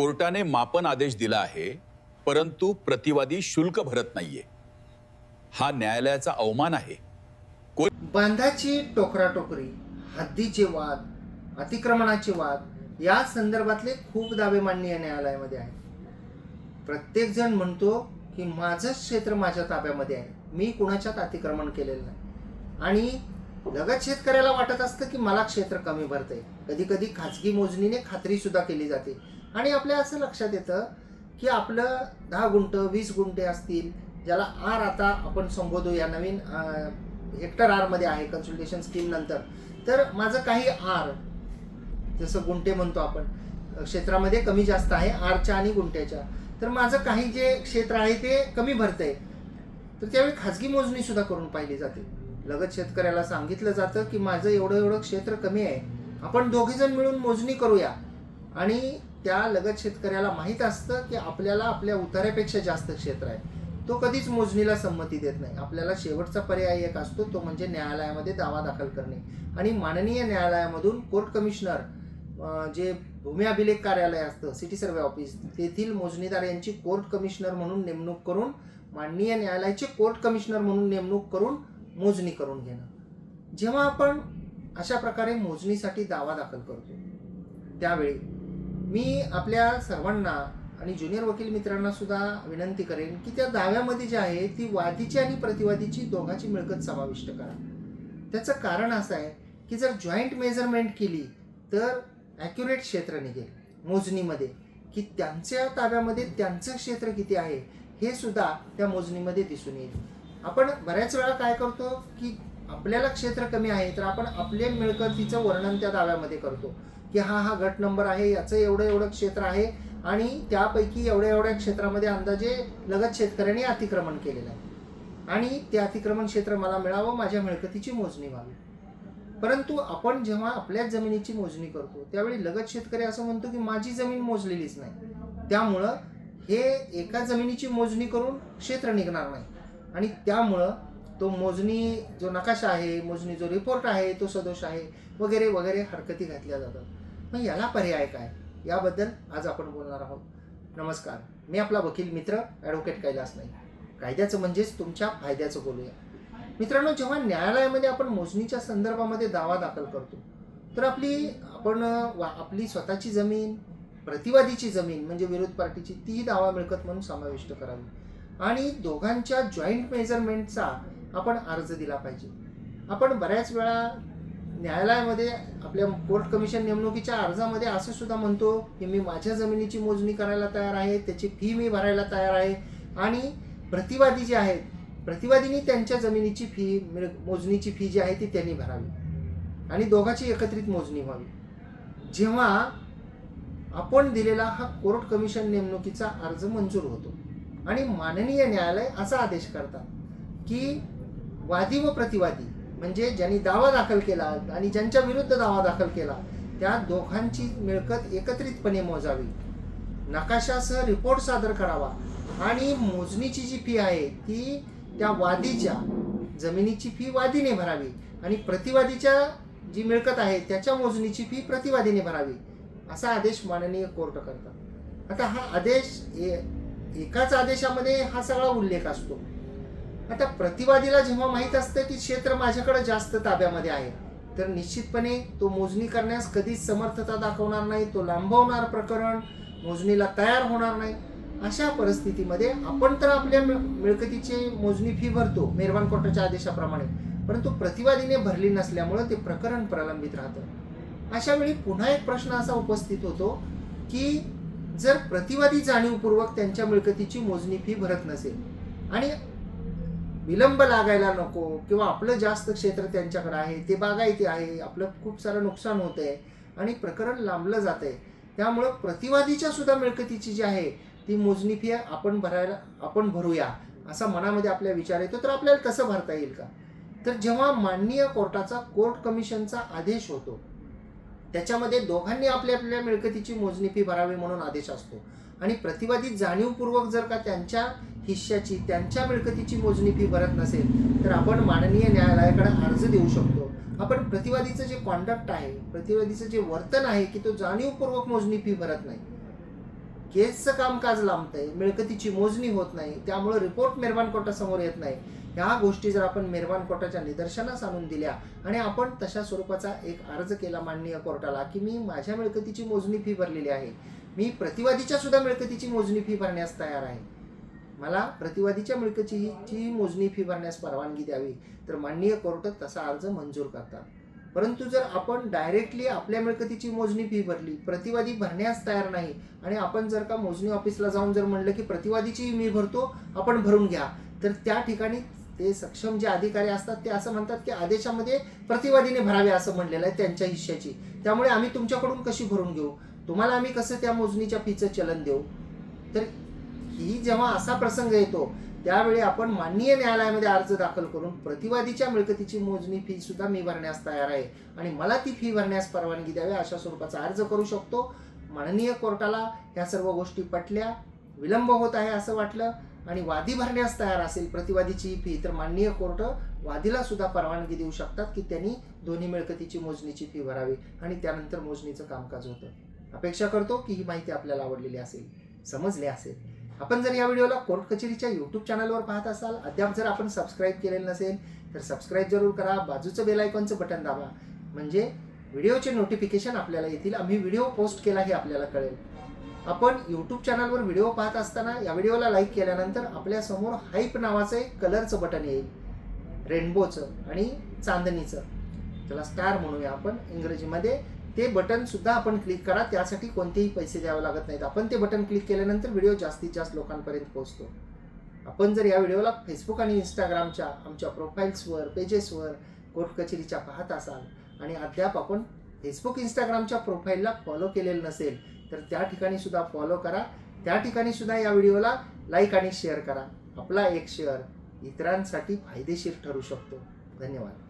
कोर्टाने मापन आदेश दिला आहे परंतु प्रतिवादी शुल्क भरत नाहीये. हा न्यायालयाचा अवमान आहे. बांधाची टोकराटोकरी हद्दीचे वाद अतिक्रमणाचे वाद या संदर्भातले खूप दावे माननीय न्यायालयामध्ये आहेत. प्रत्येक जण म्हणतो की माझंच क्षेत्र माझ्या ताब्यामध्ये आहे. मी कुणाच्यात अतिक्रमण केलेलं नाही. आणि लगत शेतकऱ्याला वाटत असतं की मला क्षेत्र कमी भरतंय. कधी कधी खाजगी मोजणीने खात्री सुद्धा केली जाते. आणि आपल्या असं लक्षात येतं की आपलं दहा गुंट वीस गुंठे असतील ज्याला आर आता आपण संबोधू या नवीन हेक्टर आरमध्ये आहे कन्सल्टेशन स्कीम नंतर. तर माझं काही आर जसं गुंठे म्हणतो आपण क्षेत्रामध्ये कमी जास्त आहे आरच्या आणि गुंट्याच्या तर माझं काही जे क्षेत्र आहे ते कमी भरतंय. तर त्यावेळी खाजगी मोजणीसुद्धा करून पाहिली जाते. लगत शेतकऱ्याला सांगितलं जातं की माझं एवढं एवढं क्षेत्र कमी आहे. आपण दोघे जण मिळून मोजणी करूया. आणि त्या लगत शेतकऱ्याला माहीत असतं की आपल्याला आपल्या उतार्यापेक्षा जास्त क्षेत्र आहे. तो कधीच मोजणीला संमती देत नाही. आपल्याला शेवटचा पर्याय एक असतो तो म्हणजे न्यायालयामध्ये दावा दाखल करणे. आणि माननीय न्यायालयामधून कोर्ट कमिशनर जे भूमी अभिलेख कार्यालय असतं सिटी सर्वे ऑफिस तेथील मोजणीदार यांची कोर्ट कमिशनर म्हणून नेमणूक करून माननीय न्यायालयाचे कोर्ट कमिशनर म्हणून नेमणूक करून मोजणी करून घेणं. जेव्हा आपण अशा प्रकारे मोजणीसाठी दावा दाखल करतो त्यावेळी मी आपल्या सर्वांना आणि ज्युनियर वकील मित्रांना सुद्धा विनंती करेन की त्या दाव्यामध्ये जे आहे ती वादीची आणि प्रतिवादीची दोघांची मिळकत समाविष्ट करा. त्याचं कारण असं आहे की जर जॉईंट मेजरमेंट केली तर ॲक्युरेट क्षेत्र निघेल मोजणीमध्ये. की त्यांच्या ताब्यामध्ये त्यांचं क्षेत्र किती आहे हे सुद्धा त्या मोजणीमध्ये दिसून येईल. आपण बऱ्याच वेळा काय करतो की आपल्याला क्षेत्र कमी आहे तर आपण आपल्या मिळकतीचं वर्णन त्या दाव्यामध्ये करतो. की हा हा गट नंबर आहे याचं एवढं एवढं क्षेत्र आहे आणि त्यापैकी एवढ्या एवढ्या क्षेत्रामध्ये अंदाजे लगत शेतकऱ्यांनी अतिक्रमण केलेलं आहे. आणि ते अतिक्रमण क्षेत्र मला मिळावं माझ्या मिळकतीची मोजणी व्हावी. परंतु आपण जेव्हा आपल्याच जमिनीची मोजणी करतो त्यावेळी लगत शेतकरी असं म्हणतो की माझी जमीन मोजलेलीच नाही. त्यामुळं हे एका जमिनीची मोजणी करून क्षेत्र निघणार नाही. आणि त्यामुळं तो मोजणी जो नकाशा आहे मोजणी जो रिपोर्ट आहे तो सदोष आहे वगैरे वगैरे हरकती घातल्या जातात. मग याला पर्याय काय? याबद्दल आज आपण बोलणार आहोत. नमस्कार. मी आपला वकील मित्र ॲडव्होकेट कैलास नाही कायद्याचं म्हणजेच तुमच्या फायद्याचं बोलूया. मित्रांनो जेव्हा न्यायालयामध्ये आपण मोजणीच्या संदर्भामध्ये दावा दाखल करतो तर आपली आपण वा- आपली स्वतःची जमीन प्रतिवादीची जमीन म्हणजे विरोध पार्टीची तीही दावा मिळकत म्हणून समाविष्ट करावी. आणि दोघांच्या जॉईंट मेजरमेंटचा आपण अर्ज दिला पाहिजे. आपण बऱ्याच वेळा न्यायालयामध्ये आपल्या कोर्ट कमिशन नेमणुकीच्या अर्जामध्ये असं सुद्धा म्हणतो की मी माझ्या जमिनीची मोजणी करायला तयार आहे त्याची फी मी भरायला तयार आहे आणि प्रतिवादी जे आहेत प्रतिवादींनी त्यांच्या जमिनीची फी मोजणीची फी जी आहे ती त्यांनी भरावी आणि दोघांची एकत्रित मोजणी व्हावी. जेव्हा आपण दिलेला हा कोर्ट कमिशन नेमणुकीचा अर्ज मंजूर होतो आणि माननीय न्यायालय असा आदेश करतात की वादी व प्रतिवादी म्हणजे ज्यांनी दावा दाखल केला आणि ज्यांच्या विरुद्ध दावा दाखल केला त्या दोघांची मिळकत एकत्रितपणे मोजावी. नकाशासह रिपोर्ट सादर करावा आणि मोजणीची जी फी आहे ती त्या वादीच्या जमिनीची फी वादीने भरावी आणि प्रतिवादीच्या जी मिळकत आहे त्याच्या मोजणीची फी प्रतिवादीने भरावी असा आदेश माननीय कोर्ट करतात. आता हा आदेश ए- एकाच आदेशामध्ये हा सगळा उल्लेख असतो. आता प्रतिवादीला जेव्हा माहीत असतं की क्षेत्र माझ्याकडे जास्त ताब्यामध्ये आहे तर निश्चितपणे तो मोजणी करण्यास कधीच समर्थता दाखवणार नाही तो लांबवणार प्रकरण मोजणीला तयार होणार नाही. अशा परिस्थितीमध्ये आपण तर आपल्या मिळ- मिळकतीची मोजणी फी भरतो मेहरबान कोर्टाच्या आदेशाप्रमाणे परंतु प्रतिवादीने भरली नसल्यामुळं ते प्रकरण प्रलंबित राहतं. अशा वेळी पुन्हा एक प्रश्न असा उपस्थित होतो की जर प्रतिवादी जाणीवपूर्वक त्यांच्या मिळकतीची मोजणी फी भरत नसेल आणि विलंब लागायला नको किंवा आपलं जास्त क्षेत्र त्यांच्याकडे आहे ते बागायती आहे आपलं खूप सारं नुकसान होत आहे आणि प्रकरण लांबलं जात आहे त्यामुळं प्रतिवादीच्या सुद्धा मिळकतीची जी आहे ती मोजणी फी आपण भरायला आपण भरूया असा मनामध्ये आपल्या विचार येतो. तर आपल्याला कसं भरता येईल का? तर जेव्हा माननीय कोर्टाचा कोर्ट कमिशनचा आदेश होतो त्याच्यामध्ये दोघांनी आपल्या आपल्या मिळकतीची मोजणी फी भरावी म्हणून आदेश असतो. आणि प्रतिवादी जाणीवपूर्वक जर का त्यांच्या हिश्श्याची त्यांच्या मिळकतीची मोजणी फी भरत नसेल तर आपण माननीय न्यायालयाकडे अर्ज देऊ शकतो. आपण प्रतिवादीचं जे कॉन्डक्ट आहे प्रतिवादीचं जे वर्तन आहे की तो जाणीवपूर्वक मोजणी फी भरत नाही. केसचं कामकाज लांबतंय मिळकतीची मोजणी होत नाही त्यामुळे रिपोर्ट निर्माण कोर्टासमोर येत नाही. ह्या गोष्टी जर आपण मेहरबान कोर्टाच्या निदर्शनास आणून दिल्या आणि आपण तशा स्वरूपाचा एक अर्ज केला माननीय कोर्टाला की मी माझ्या मिळकतीची मोजणी फी भरलेली आहे मी प्रतिवादीच्या सुद्धा मिळकतीची मोजणी फी भरण्यास तयार आहे. मला प्रतिवादीच्या मिळकतीची मोजणी फी भरण्यास परवानगी द्यावी तर माननीय कोर्ट तसा अर्ज मंजूर करतात. परंतु जर आपण डायरेक्टली आपल्या मिळकतीची मोजणी फी भरली प्रतिवादी भरण्यास तयार नाही आणि आपण जर का मोजणी ऑफिसला जाऊन जर म्हणलं की प्रतिवादीची मी भरतो आपण भरून घ्या तर त्या ठिकाणी ते सक्षम जे अधिकारी असतात ते असं म्हणतात की आदेशामध्ये प्रतिवादीने भरावे असं म्हणलेलं आहे त्यांच्या हिश्श्याची. त्यामुळे आम्ही तुमच्याकडून कशी भरून घेऊ? तुम्हाला आम्ही कसं त्या मोजणीच्या फीचं चलन देऊ? तर ही जेव्हा असा प्रसंग येतो त्यावेळी आपण माननीय न्यायालयामध्ये अर्ज दाखल करून प्रतिवादीच्या मिळकतीची मोजणी फी सुद्धा मी भरण्यास तयार आहे आणि मला ती फी भरण्यास परवानगी द्यावी अशा स्वरूपाचा अर्ज करू शकतो. माननीय कोर्टाला ह्या सर्व गोष्टी पटल्या विलंब होत आहे असं वाटलं. आणि वादी भरण्यास तयार असेल प्रतिवादीची फी तर माननीय कोर्ट वादीला सुद्धा परवानगी देऊ शकतात की त्यांनी दोन्ही मिळकतीची मोजणीची फी भरावी आणि त्यानंतर मोजणीचं कामकाज होतं. अपेक्षा करतो की ही माहिती आपल्याला आवडलेली असेल समजली असेल. आपण जर या व्हिडिओला कोर्ट कचेरीच्या यूट्यूब चॅनलवर पाहत असाल अद्याप जर आपण सबस्क्राईब केलेलं नसेल तर सबस्क्राईब जरूर करा बाजूचं बेल आयकॉनचं बटन दाबा. म्हणजे व्हिडिओचे नोटिफिकेशन आपल्याला येतील आम्ही व्हिडिओ पोस्ट केला हे आपल्याला कळेल. आपण यूट्यूब चॅनलवर व्हिडिओ पाहत असताना या व्हिडिओला लाईक केल्यानंतर आपल्यासमोर हाईप नावाचं एक कलरचं बटन येईल. रेनबोचं आणि चांदणीचं. त्याला स्टार म्हणूया आपण. इंग्रजीमध्ये ते बटन सुद्धा आपण क्लिक करा. त्यासाठी कोणतेही पैसे द्यावे लागत नाहीत. आपण ते बटन क्लिक केल्यानंतर व्हिडिओ जास्तीत जास्त लोकांपर्यंत पोहोचतो. आपण जर या व्हिडिओला फेसबुक आणि इंस्टाग्रामच्या आमच्या प्रोफाईल्सवर पेजेसवर कोर्ट कचेरीच्या पाहत असाल आणि अद्याप आपण फेसबुक इंस्टाग्रामच्या प्रोफाईलला फॉलो केलेलं नसेल तर त्या ठिकाणी सुद्धा फॉलो करा. त्या ठिकाणी सुद्धा या व्हिडिओला लाईक आणि शेअर करा. आपला एक शेअर इतरांसाठी फायदेशीर ठरू शकतो. धन्यवाद.